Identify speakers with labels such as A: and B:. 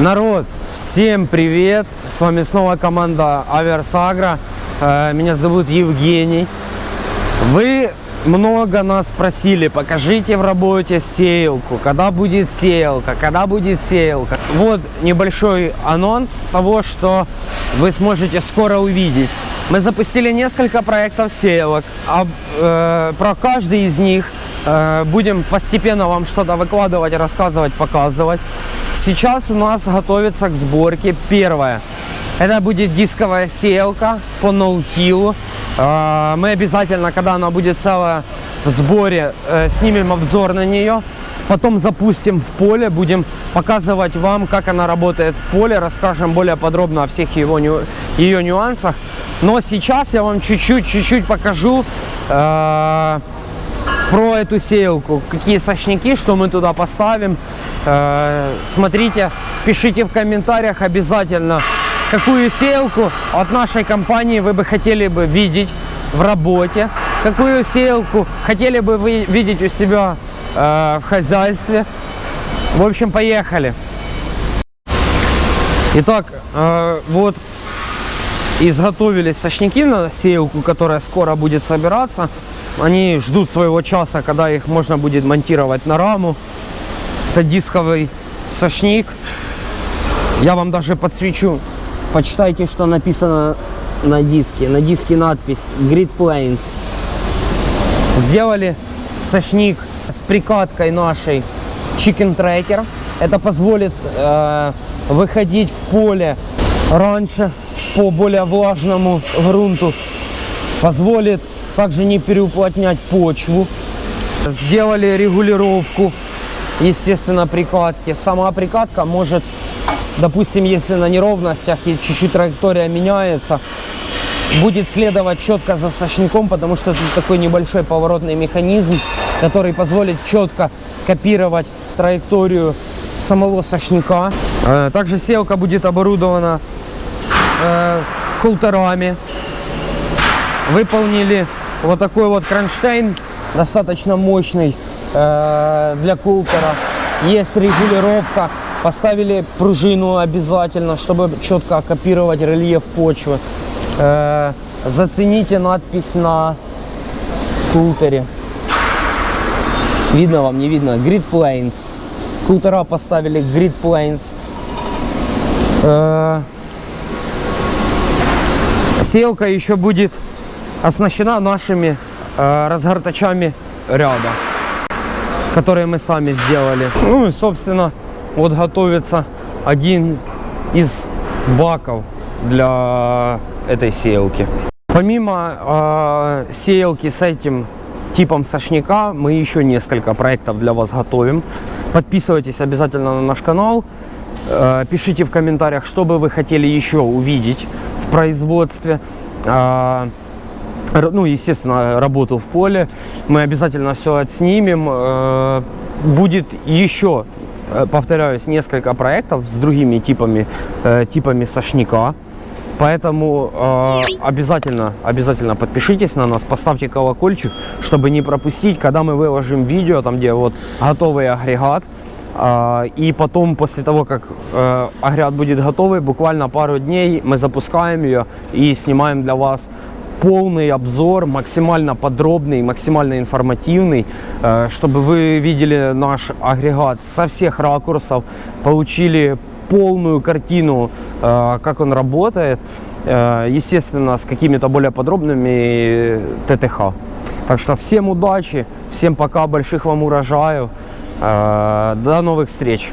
A: Народ, всем привет! С вами снова команда Аверс Агро. Э, Меня зовут Евгений. Вы много нас просили, покажите в работе сеялку, когда будет сеялка, когда будет сеялка. Вот небольшой анонс того, что вы сможете скоро увидеть. Мы запустили несколько проектов сеялок. а, э, про каждый из них э, будем постепенно вам что-то выкладывать, рассказывать, показывать. Сейчас у нас готовится к сборке первое. Это будет дисковая сеялка по ноутилу. Э, Мы обязательно, когда она будет целая в сборе, э, снимем обзор на нее. Потом запустим в поле, будем показывать вам, как она работает в поле, расскажем более подробно о всех его, ее нюансах. Но сейчас я вам чуть-чуть покажу э, про эту сеялку, какие сочники, что мы туда поставим. Э, смотрите, пишите в комментариях обязательно, какую сеялку от нашей компании вы бы хотели бы видеть в работе, какую сеялку хотели бы вы видеть у себя э, в хозяйстве. В общем, поехали. Итак, э, вот изготовились сочники на сеялку, которая скоро будет собираться. Они ждут своего часа, когда их можно будет монтировать на раму. Это дисковый сочник. Я вам даже подсвечу. Почитайте, что написано на диске. На диске надпись Grid Planes. Сделали сочник с прикаткой нашей Chicken Tracker. Это позволит э, выходить в поле раньше по более влажному грунту. Позволит также не переуплотнять почву. Сделали регулировку, естественно, прикатки. Сама прикатка может, допустим, если на неровностях и чуть-чуть траектория меняется, будет следовать четко за сошником, потому что тут такой небольшой поворотный механизм, который позволит четко копировать траекторию самого сошника. Э, Также сеялка будет оборудована э, холтерами. Выполнили вот такой вот кронштейн, достаточно мощный э, для култера. Есть регулировка. Поставили пружину обязательно, чтобы четко копировать рельеф почвы. Э, зацените надпись на култере. Видно вам, не видно? Grid Planes. Култера поставили Grid Planes. Э, Сеялка еще будет оснащена нашими э, разгортачами ряда, которые мы сами сделали. Ну и, собственно, вот готовится один из баков для этой сеялки. Помимо э, сеялки с этим типом сошника, мы еще несколько проектов для вас готовим. Подписывайтесь обязательно на наш канал. Э, пишите в комментариях, что бы вы хотели еще увидеть в производстве. Э, ну, естественно, работу в поле. Мы обязательно все отснимем. Э, Будет еще, э, повторяюсь, несколько проектов с другими типами, э, типами сошника. Поэтому обязательно, обязательно подпишитесь на нас, поставьте колокольчик, чтобы не пропустить, когда мы выложим видео, там где вот готовый агрегат. И потом, после того, как агрегат будет готовый, буквально пару дней мы запускаем ее и снимаем для вас полный обзор, максимально подробный, максимально информативный, э, чтобы вы видели наш агрегат со всех ракурсов, получили полную картину, э, как он работает, э, естественно, с какими-то более подробными ТТХ. Так что всем удачи, всем пока, больших вам урожаев, до новых встреч!